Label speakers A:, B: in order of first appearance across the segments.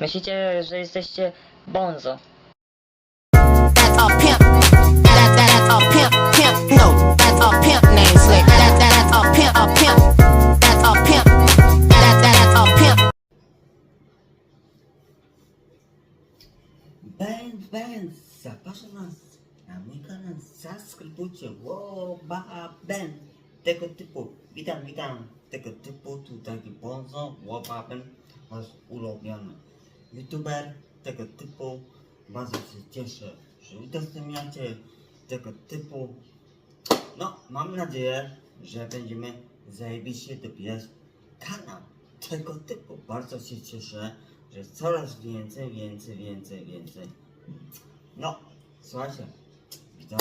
A: Myślicie, że jesteście bonzo.
B: That's a pimp. That, that, that's a pimp, pimp. No, that's a pimp named Slick. That, that, that's a pimp, a pimp. That's a pimp. That, that, that's a pimp.
C: Ben, Ben, zapraszam nas na mój kanał, zaskrybujcie, łoba, Ben, tego typu, witam, witam, tego typu, tutaj Bonzo, łoba, Ben, wasz ulubiony youtuber, tego typu, bardzo się cieszę, że udostępniacie tego typu, no, mam nadzieję, że będziemy zajebiście dobijać kanał tego typu, bardzo się cieszę, że coraz więcej, więcej, więcej, więcej. No, słuchajcie, widzę.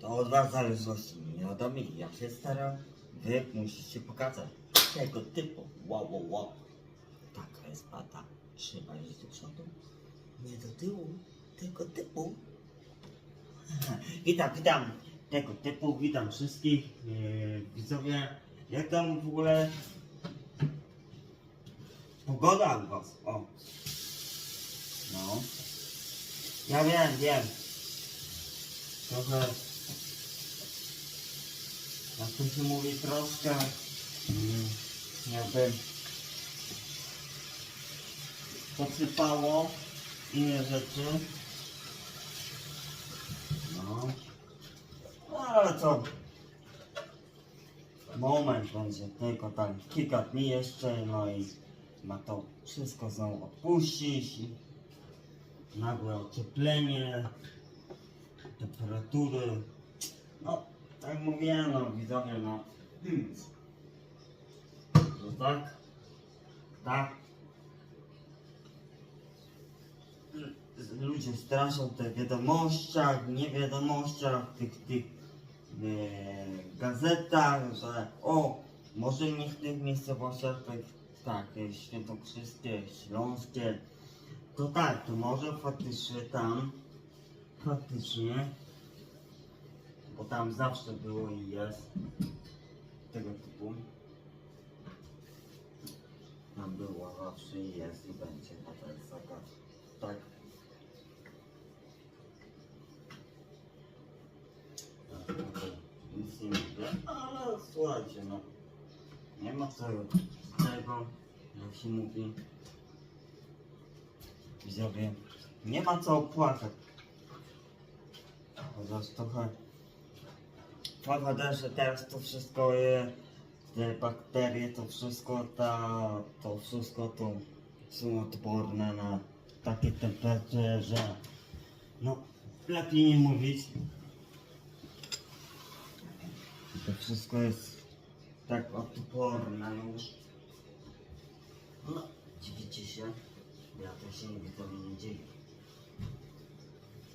C: To od was zależności nie ode mnie. Ja się staram, wy musicie pokazać tego typu. Wow, wow, wow. Taka jest pata. Trzeba iść do przodu, nie do tyłu. Tego typu. Witam, witam tego typu, witam wszystkich yy, widzowie. Jak tam w ogóle Pogoda u was, o. No. Ja wiem, wiem. Trochę... Jak to się mówi, troszkę... Mm, jakby... Posypało inne rzeczy. No. No ale co? Moment będzie tylko tam kilka dni jeszcze, no i ma to wszystko znowu odpuścić. Nagłe ocieplenie, temperatury. No, tak mówiłem, no widzowie, no. Hmm. No tak, tak. Ludzie straszą w tych wiadomościach, nie wiadomościach, tych, tych e, gazetach, że o, może nie w tych miejscowościach tak, tak, świętokrzyskie, śląskie, to tak, to może faktycznie tam, faktycznie, bo tam zawsze było i jest tego typu. Tam było zawsze i jest i będzie, bo to taka, tak. Nic nie mówię, ale słuchajcie, no. Nie ma co tego, jak się mówi. Widzowie, nie ma co opłakać. Chociaż trochę Prawda, że teraz to wszystko je, te bakterie, to wszystko ta, to wszystko to są odporne na takie temperatury, że no lepiej nie mówić. To wszystko jest tak odporne już. No, dziwicie się? Ja to się nigdy to nie dziwię.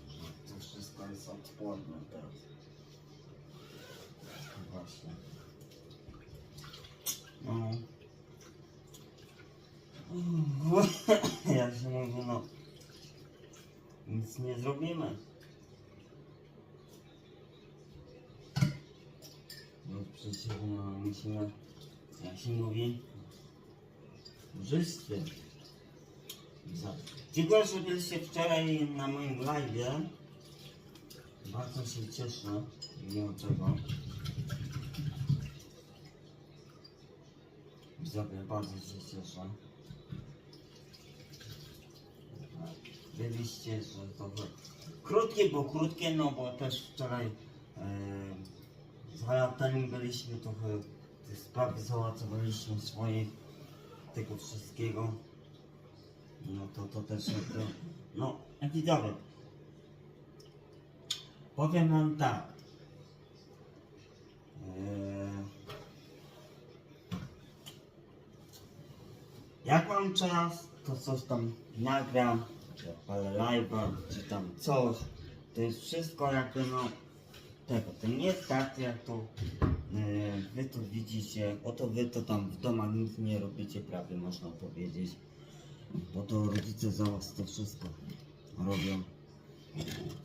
C: Że To wszystko jest odporne teraz. Właśnie. No. Jak się mówi, no. Nic nie zrobimy. No przecież no, musimy, jak się mówi. Za- Dziękuję, że byliście wczoraj na moim live. Bardzo się cieszę, mimo czego. Widzowie, bardzo się cieszę. Byliście, że to wy- krótkie, bo krótkie, no bo też wczoraj e, z Hayatami byliśmy trochę te sprawy załatwiliśmy swoich tego wszystkiego. No to to też jakby, no jak widzowie. Powiem wam tak. Eee, Jak mam czas, to coś tam nagram, czy odpalę live'a, czy tam coś. To jest wszystko jakby no tego. To nie jest tak jak to e, wy to widzicie, oto wy to tam w domach nic nie robicie prawie można powiedzieć. Bo to rodzice za was to wszystko robią.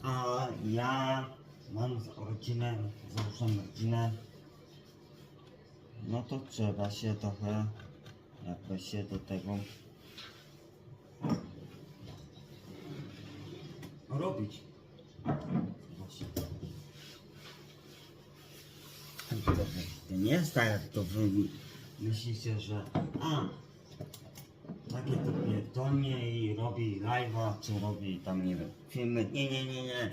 C: A ja mam rodzinę, założyłem rodzinę. No to trzeba się trochę jakby się do tego robić. To nie jest tak, jak to wy myślicie, że a, takie to pierdolnie i robi live'a, czy robi tam, nie wiem, filmy. Nie, nie, nie, nie.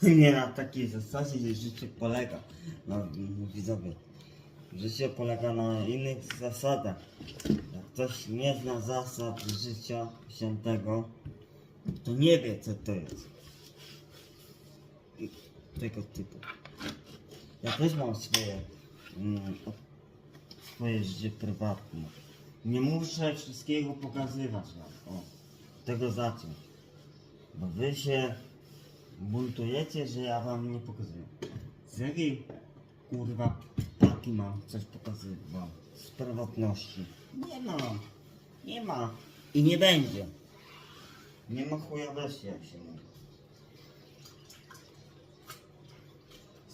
C: To nie na takiej zasadzie, życie polega. No, widzowie. Życie polega na innych zasadach. Jak ktoś nie zna zasad życia świętego, to nie wie, co to jest. Tego typu. Ja też mam swoje, mm, swoje życie prywatne. Nie muszę wszystkiego pokazywać wam. O, tego zacząć. Bo wy się buntujecie, że ja wam nie pokazuję. Z jakiej kurwa taki mam coś pokazywać wam? Z prywatności. Nie ma. Nie ma. I nie będzie. Nie ma chuja wreszcie, jak się mówi.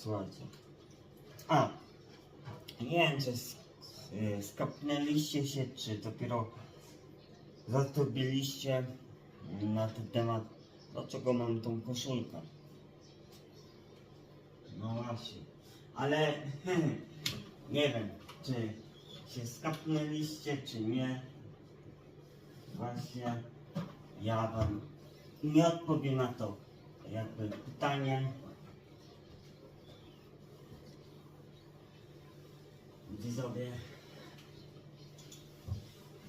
C: Słuchajcie. A. Nie wiem, czy sk- skapnęliście się, czy dopiero zatobiliście na ten temat, dlaczego mam tą koszulkę. No właśnie. Ale nie wiem, czy się skapnęliście, czy nie. Właśnie ja wam nie odpowiem na to jakby pytanie. Widzowie,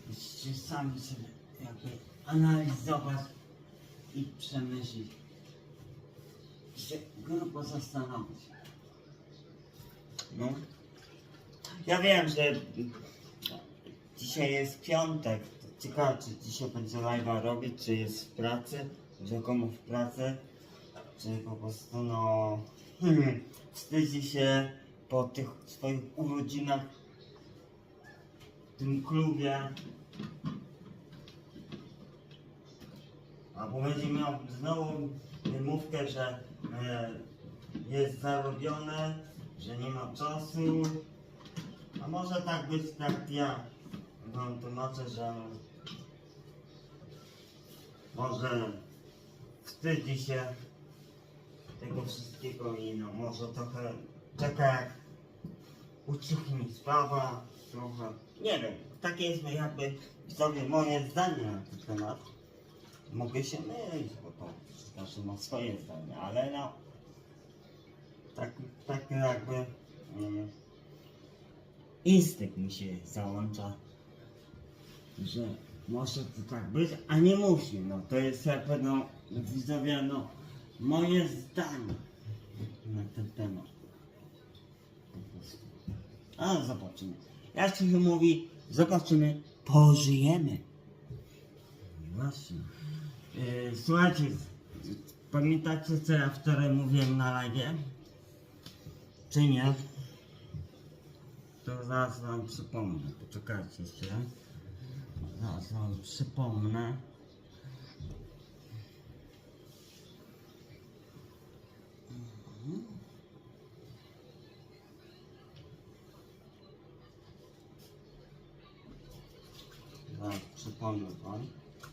C: musicie sami sobie jakby analizować i przemyśleć. I się grubo zastanowić. No. Ja wiem, że dzisiaj jest piątek. Ciekawe, czy dzisiaj będzie live'a robić, czy jest w pracy, rzekomo w pracy, czy po prostu no wstydzi się po tych swoich urodzinach w tym klubie. Albo będzie miał znowu wymówkę, że e, jest zarobione, że nie ma czasu. A może tak być tak ja wam tłumaczę, że może wstydzi się tego wszystkiego i no może trochę czeka jak ucichnie sprawa, trochę, nie wiem, takie jest jakby sobie moje zdanie na ten temat. Mogę się mylić, bo to każdy ma swoje zdanie, ale no tak, tak jakby mm, instynkt mi się załącza, że może to tak być, a nie musi, no to jest jakby no widzowie, no moje zdanie na ten temat. A zobaczymy. Jak się mówi, zobaczymy, pożyjemy. Właśnie. Yy, słuchajcie, pamiętacie co ja wczoraj mówiłem na live? Czy nie? To zaraz wam przypomnę. Poczekajcie jeszcze. Zaraz wam przypomnę. Mhm. Zaraz przypomnę wam.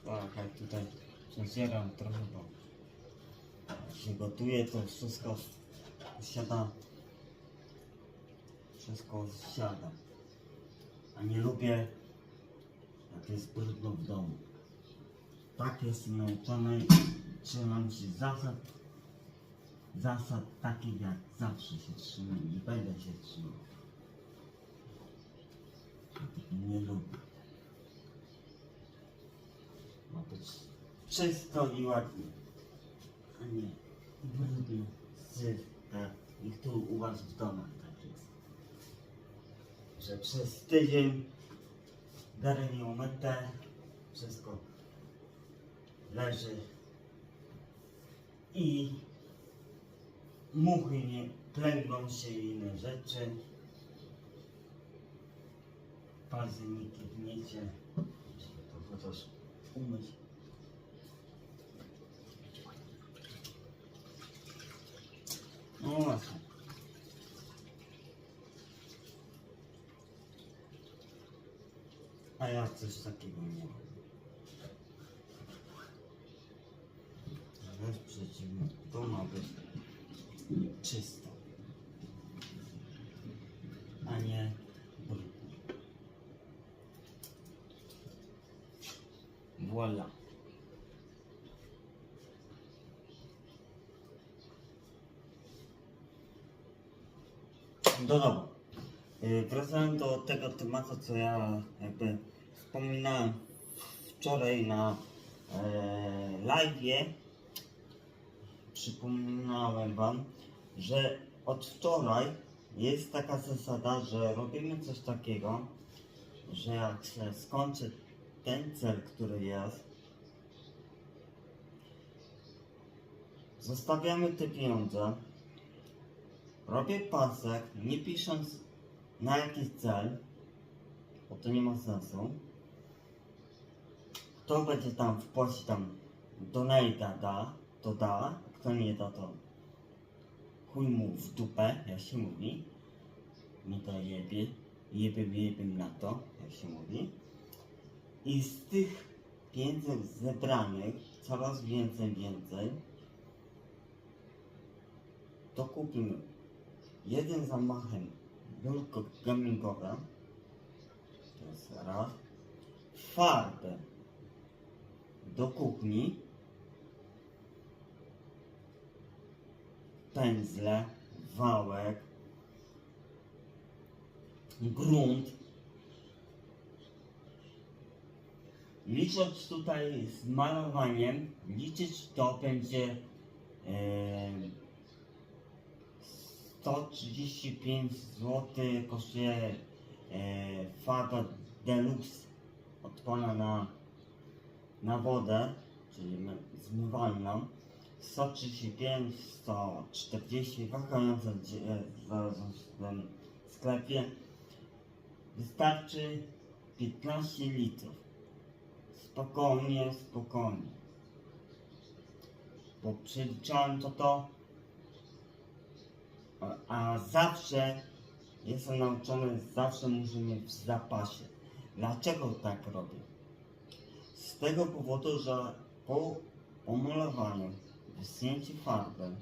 C: Tak, jak tutaj przezieram trochę, bo się gotuje, to wszystko siada. Wszystko siada. A nie lubię, jak jest brudno w domu. Tak jestem nauczony, trzymam się zasad, zasad takich jak zawsze się trzymam i będę się trzymał. Nie lubię. Być czysto i ładnie, a nie brudno, syf, tak. I tu u was w domach tak jest. Że przez tydzień dary nieumyte, wszystko leży i muchy nie plęgną się i inne rzeczy. Pazniki gniecie, żeby to chociaż umyć. No właśnie. A ja coś takiego ma. Wręcz przeciwnie, to ma być czysto, a nie brudno. Voila. Dobra. Y, Wracając do tego tematu, co ja jakby wspominałem wczoraj na e, live'ie. Przypominałem wam, że od wczoraj jest taka zasada, że robimy coś takiego, że jak się skończy ten cel, który jest, zostawiamy te pieniądze, robię pasek, nie pisząc na jaki cel, bo to nie ma sensu. Kto będzie tam wpłacić tam donata da, to da, kto nie da to chuj mu w dupę, jak się mówi. Mi to jebie, jebie, jebie na to, jak się mówi. I z tych pieniędzy zebranych, coraz więcej, więcej, to kupimy jeden zamachem biurko gamingowe, to jest raz, farbę do kuchni, pędzle, wałek, grunt. Licząc tutaj z malowaniem, liczyć to będzie e, 135 zł kosztuje e, deluxe odporna na, na wodę, czyli my- zmywalną. 135, 140, wahające gdzie- znalazłem w tym sklepie. Wystarczy 15 litrów. Spokojnie, spokojnie. Bo przeliczałem to to a- zawsze jestem nauczony, zawsze muszę mieć w zapasie. Dlaczego tak robię? Z tego powodu, że po pomalowaniu, wysunięciu farby,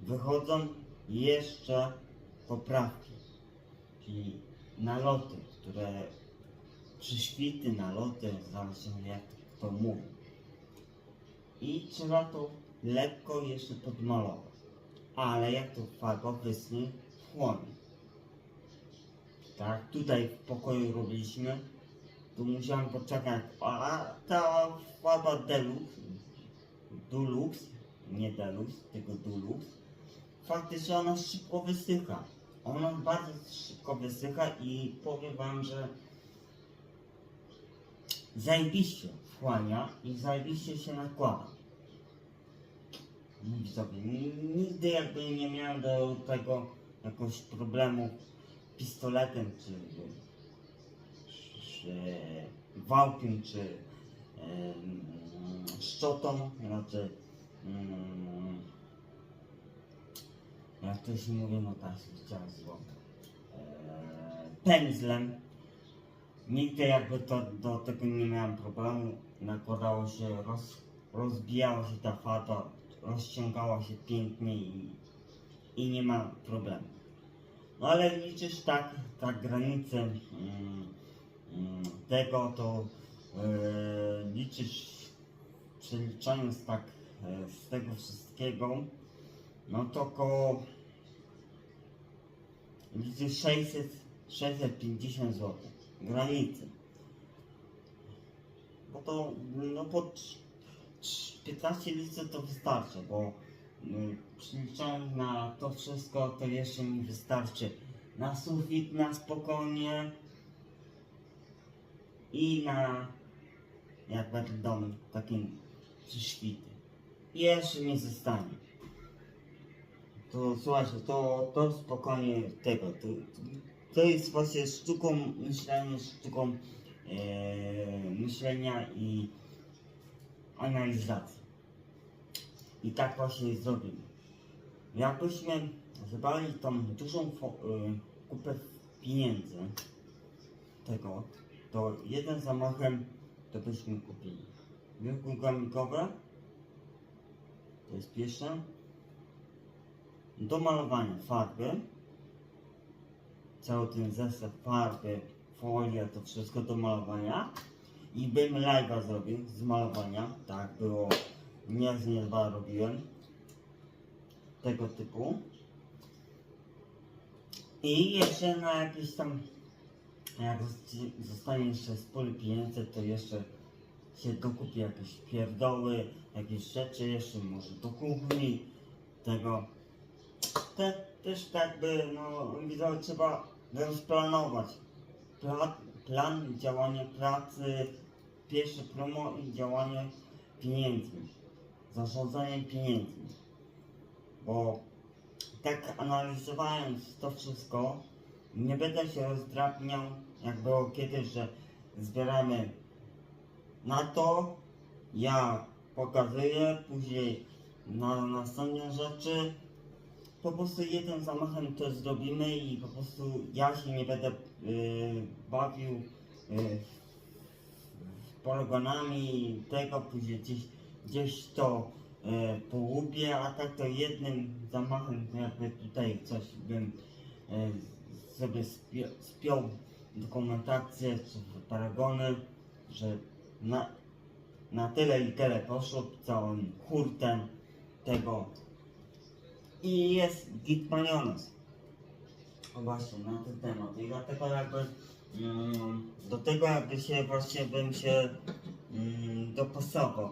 C: wychodzą jeszcze poprawki, czyli naloty, które przyświty, naloty, zależy jak to mówi. I trzeba to lekko jeszcze podmalować ale jak to farba wyschnie, chłonie. Tak, tutaj w pokoju robiliśmy, tu musiałem poczekać, a ta farba Deluxe, Dulux, nie Deluxe, tylko Dulux, faktycznie ona szybko wysycha. Ona bardzo szybko wysycha i powiem wam, że zajebiście wchłania i zajebiście się nakłada. Mówi sobie, nigdy jakby nie miałem do tego jakoś problemu pistoletem, czy, czy wałkiem, czy szczotą, mm, jak to się mówi, no tak, chciałem zło, e, pędzlem. Nigdy jakby to, do tego nie miałem problemu, nakładało się, roz, rozbijała się ta farba, rozciągała się pięknie i, i nie ma problemu. No ale liczysz tak, tak granicę mm, mm, tego, to e, liczysz przeliczając tak e, z tego wszystkiego, no to około liczysz 600, 650 zł granicy. Bo to no po 15 litrów to wystarczy, bo y, przeliczając na to wszystko, to jeszcze mi wystarczy na sufit, na spokojnie i na jak będę dom takim przyświty. Jeszcze mi zostanie. To słuchajcie, to, to spokojnie tego. To, to jest właśnie sztuką myślenia, sztuką e, myślenia i analizacji. I tak właśnie zrobimy. Jakbyśmy zebrali tą dużą y, kupę pieniędzy tego, to jeden zamachem to byśmy kupili. Wielkie gamikowe, to jest pierwsze. Do malowania farby, cały ten zestaw farby, folia, to wszystko do malowania. I bym live'a zrobił z malowania, tak było, nie z nie dwa robiłem, tego typu. I jeszcze na jakieś tam, jak zosta- zostanie jeszcze sporo pieniędzy, to jeszcze się dokupi jakieś pierdoły, jakieś rzeczy jeszcze, może do kuchni, tego. Te, też tak by, no, widzę, trzeba rozplanować. Plan, plan działania pracy, pierwsze promo i działanie pieniędzmi. Zarządzanie pieniędzmi. Bo tak analizowając to wszystko, nie będę się rozdrabniał, jak było kiedyś, że zbieramy na to, ja pokazuję, później na następne rzeczy, po prostu jednym zamachem to zrobimy i po prostu ja się nie będę y, bawił y, poligonami tego, później gdzieś, gdzieś to y, połubię, a tak to jednym zamachem jakby tutaj coś bym y, sobie spio, spiął dokumentację czy paragony, że na, na tyle i tyle poszło całym hurtem tego i jest git majonez. O właśnie, na ten temat. I dlatego jakby mm, do tego jakby się właśnie bym się mm, dopasował.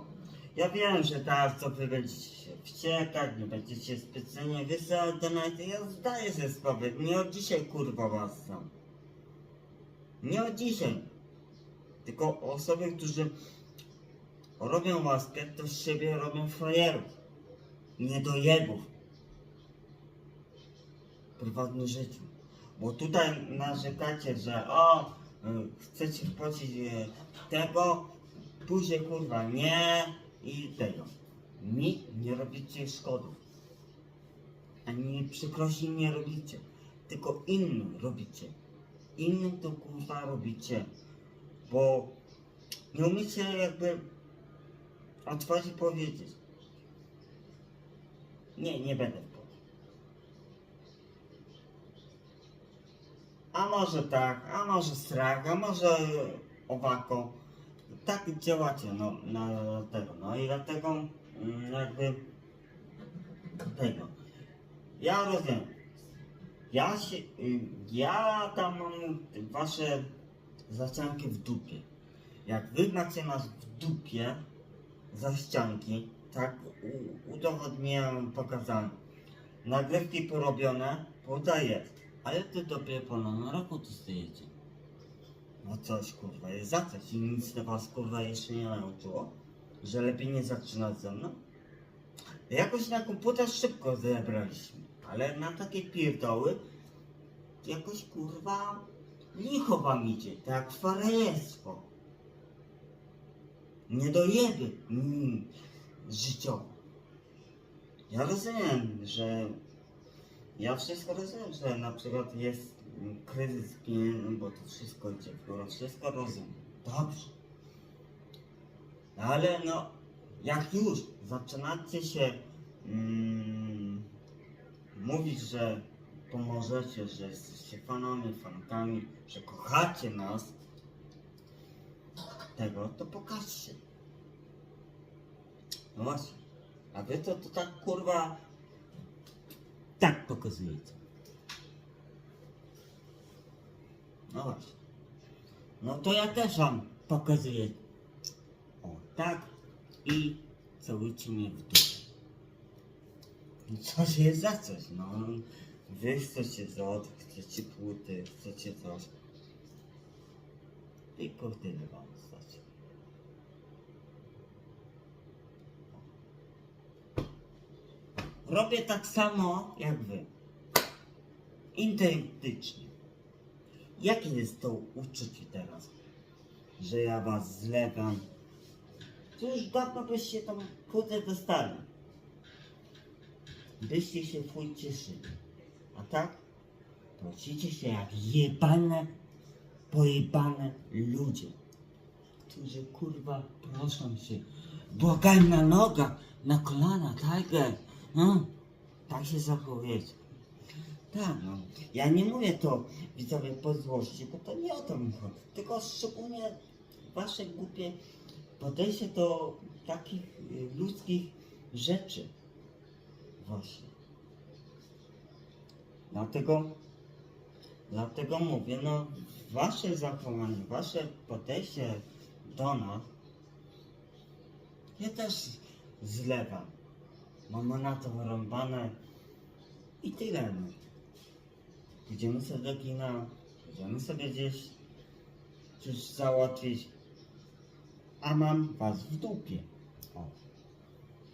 C: Ja wiem, że teraz co wy będziecie się wściekać, nie będziecie specjalnie wysyłać donaty. Ja zdaję sobie sprawę, nie od dzisiaj kurwa was. Nie od dzisiaj. Tylko osoby, którzy robią łaskę, to z siebie robią frajerów. Niedojebów prywatnym życiu. Bo tutaj narzekacie, że o, y, chcecie płacić y, tego, później kurwa nie i tego. Mi nie robicie szkodów. Ani przykrości nie robicie. Tylko innym robicie. Innym to kurwa robicie. Bo nie umiecie jakby otworzyć powiedzieć. Nie, nie będę wchodził. A może tak, a może strach, a może owako. Tak działacie no, na tego. No i dlatego mm, jakby tego. Ja rozumiem. Ja się, ja tam mam wasze zaścianki w dupie. Jak wy macie nas w dupie za ścianki, tak udowodniłem, pokazałem. Nagrywki porobione, podaję. Ale ty dopiero po nowym roku tu stajecie. No coś kurwa, jest za coś i nic na was kurwa jeszcze nie nauczyło. Że lepiej nie zaczynać ze mną. Jakoś na komputer szybko zebraliśmy, ale na takie pierdoły jakoś kurwa licho wam idzie, tak farejestwo. Nie dojeby mm, życiowo. Ja rozumiem, że ja wszystko rozumiem, że na przykład jest kryzys pieniężny, bo to wszystko idzie w górę, wszystko rozumiem. Dobrze. Ale no, jak już zaczynacie się mm, mówić, że pomożecie, że jesteście fanami, fankami, że kochacie nas, tego, to pokażcie. No właśnie. A wy to, to tak kurwa tak pokazujecie. No właśnie. No to ja też wam pokazuję. O, tak. I całujcie mnie w dół. No Coś jest za coś, no. Wy chcecie zot, chcecie płyty, chcecie coś. Tylko tyle wam stać. Robię tak samo jak wy. Identycznie. Jakie jest to uczucie teraz? Że ja was zlewam. To już dawno byście tą płytę dostali. Byście się fuj cieszyli. A tak? Płacicie się jak jebane pojebane ludzie, którzy kurwa proszą się, błagają na nogach, na kolana, tak? Tak się zachowujecie. Tak, no. Ja nie mówię to widzowie po złości, bo to nie o to mi chodzi. Tylko szczególnie wasze głupie podejście do takich y, ludzkich rzeczy. Właśnie. Dlatego, dlatego mówię, no wasze zachowanie, wasze podejście do nas, ja też zlewam. Mamy na to wyrąbane i tyle. No. Idziemy sobie do kina, idziemy sobie gdzieś coś załatwić, a mam was w dupie. O.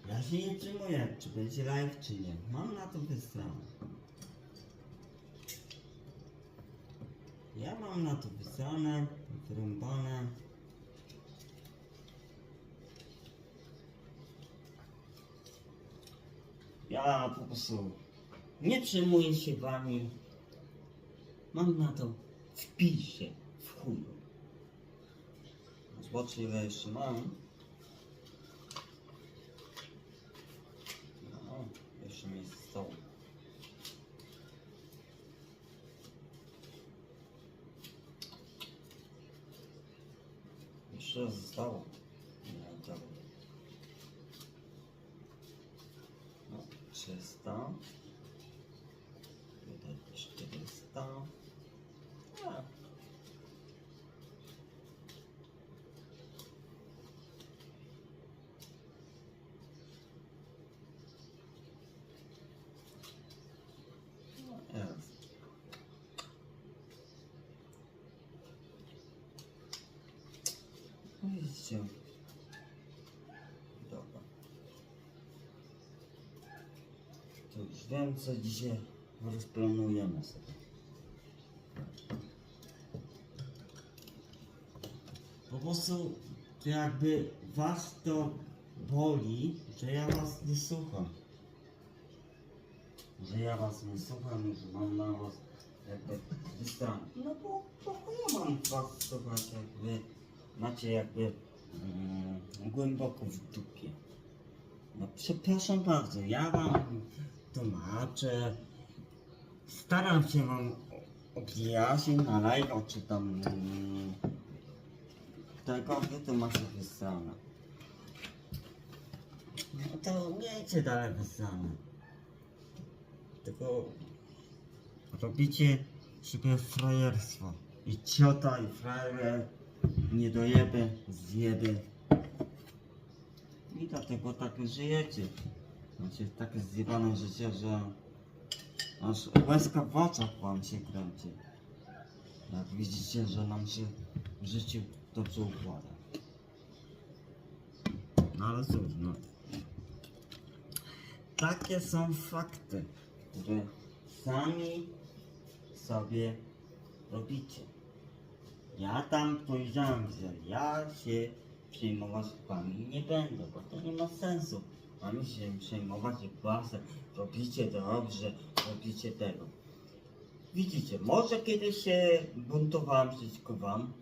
C: Ja się nie przyjmuję, czy będzie live, czy nie. Mam na to wysłane. Ja mam na to wysłane, wyrąbane. Ja po prostu nie przejmuję się wami. Mam na to w pisie, w chuju. Zobaczcie ile jeszcze mam. No, jeszcze mi zostało. Jeszcze zostało. Nie, dobra. No, 300. Tutaj 400. A. No, jest. No Widzicie. Dobra. To już wiem, co dzisiaj rozplanujemy sobie. Po prostu to jakby was to boli, że ja was nie słucham. Że ja was nie słucham, że mam na was jakby dystans. No bo, bo ja mam was słuchać jakby macie jakby mm, głęboko w dupie. No przepraszam bardzo, ja wam tłumaczę, staram się wam objaśnić na live, czy tam mm, tego, wy to macie wysłane. No to miejcie dalej wysłane. Tylko robicie sobie frajerstwo. I ciota, i frajer, nie dojeby, zjeby. I dlatego tak żyjecie. Macie takie zjebane życie, że aż łezka w oczach wam się kręci. Jak widzicie, że nam się w życiu dobrze układa. No ale cóż, no. Takie są fakty, które sami sobie robicie. Ja tam powiedziałem, że ja się przejmować wami nie będę, bo to nie ma sensu. Mamy się przejmować własne. Robicie dobrze, robicie tego. Widzicie, może kiedyś się buntowałem przeciwko wam,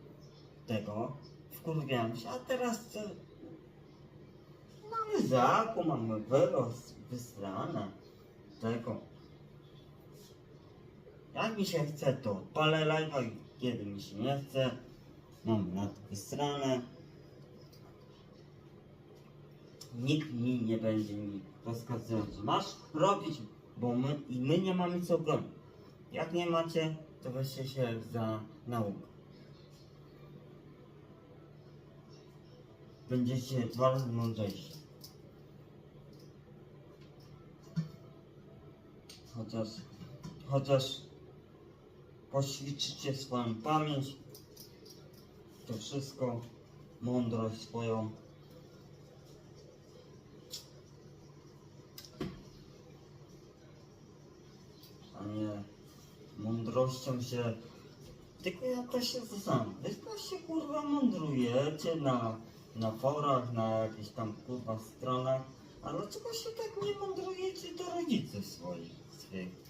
C: tego, wkurwiałem się, a teraz to mamy zakon, mamy wyrost, wysrane, tego. Jak mi się chce, to odpalę live'a, i kiedy mi się nie chce, mam na wysrane. Nikt mi nie będzie mi rozkazywał, że masz robić, bo my i my nie mamy co bronić. Jak nie macie, to weźcie się za naukę. Będziecie dwa razy mądrzejsi. Chociaż, chociaż poćwiczycie swoją pamięć, to wszystko, mądrość swoją. A nie mądrością się. Tylko ja też się zastanawiam. Wy się kurwa mądrujecie na, na forach, na jakichś tam kurwa stronach. A dlaczego się tak nie mądrujecie do rodziców swoich? swych?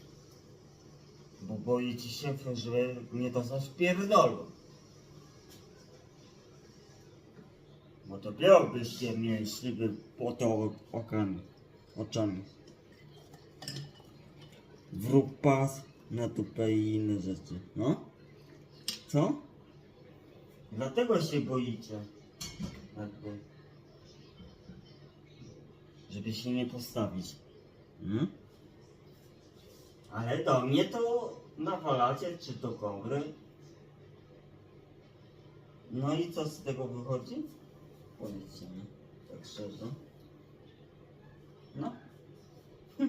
C: bo boi ci się, żebym nie dostał pierdolu. Bo to byłobyś się mnie, jeśli by potał okami, oczami. Wróg pas na tupę i inne rzeczy, no? Co? Dlatego się boicie, jakby, żeby się nie postawić. Hmm? Ale do mnie to nawalacie, czy to kobry? No i co z tego wychodzi? Powiedzcie mi, tak szczerze. No.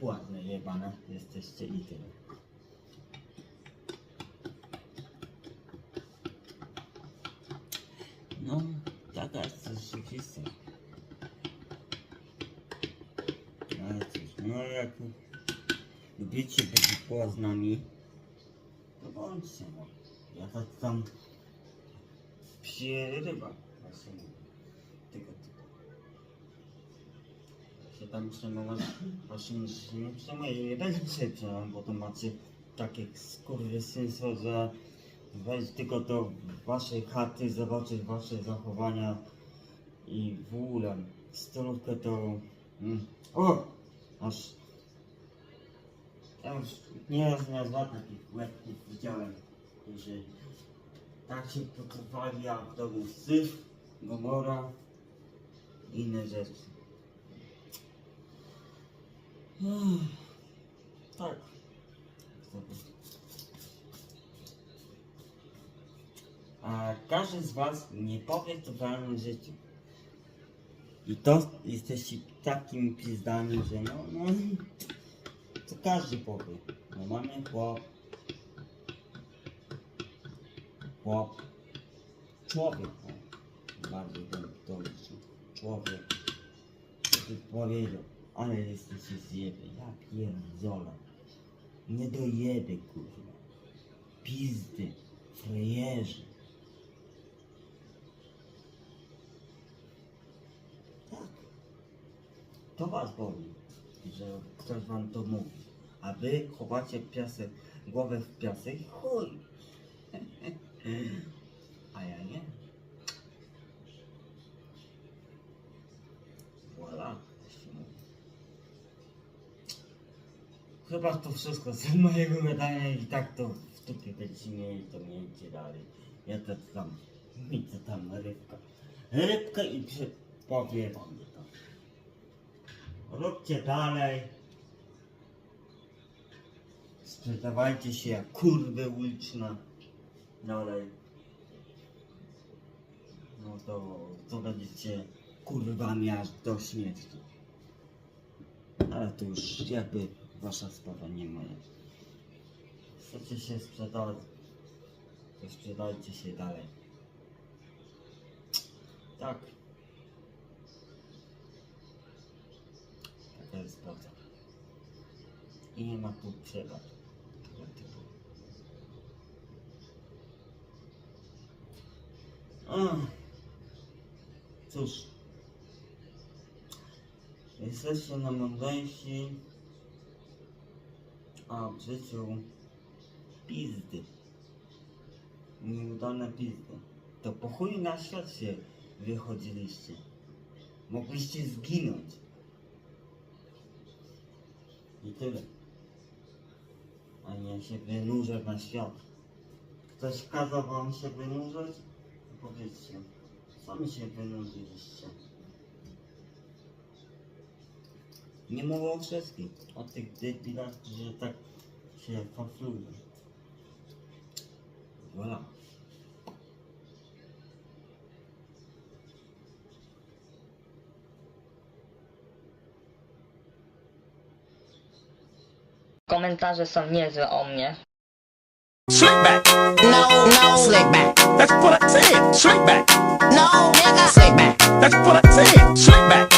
C: Ładne jebane jesteście i tyle. No, taka jest rzeczywistość. Ale cóż, no jak lubicie być poza z nami, to bądźcie no. Ja tak tam przyrywa właśnie tego typu. Ja się tam przejmować właśnie się nie przejmuję, nie będę się przejmował, bo to macie takie skurwysyństwo, że wejść tylko do waszej chaty, zobaczyć wasze zachowania i w ogóle stolówkę to... Mm, o! Aż... Ja już nieraz nie dwa takich łebków widziałem, że tak się pocofali jak w domu Syf, Gomora i inne rzeczy. Ech, Tak. A każdy z was nie powie to w realnym życiu. I to jesteście takimi pizdami, że no, no, każdy powie. No mamy chłop, chłop, człowiek, o, bardziej to, to liczy. człowiek, by powiedział, ale jesteście zjeby, ja pierdolę, nie dojeby kurwa, pizdy, frejerzy. Tak, to was boli, że ktoś wam to mówi, a wy chowacie piasek, głowę w piasek chuj. A ja nie. Voilà. Chyba to wszystko z mojego gadania i tak to w tupie będziecie mieli, to miejcie dalej. Ja to tam, mi to tam rybka. Rybka i przy... powie wam to. Róbcie dalej. Sprzedawajcie się jak kurwy uliczne. Dalej. No to, to będziecie kurwami aż do śmierci. Ale to już jakby wasza sprawa, nie moja. Chcecie się sprzedawać, to sprzedajcie się dalej. Tak. Taka jest prawda. I nie ma tu przerwa. Tego typu. Ach. Cóż. Jesteście na mądrzejsi, a w życiu pizdy. Nieudane pizdy. To po chuj na świat się wychodziliście. Mogliście zginąć. I tyle. A nie się wynurzać na świat. Ktoś kazał wam się wynurzać? To Powiedzcie. Sami się wynurzyliście. Nie mówię o wszystkich. O tych debilach, że tak się faflują. Voilà.
A: Komentarze są niezłe o mnie.
D: Slick back.
B: No, no, slick back.
D: That's what I said. Slick back.
B: No, nigga, slick back.
D: That's what I said. Slick back.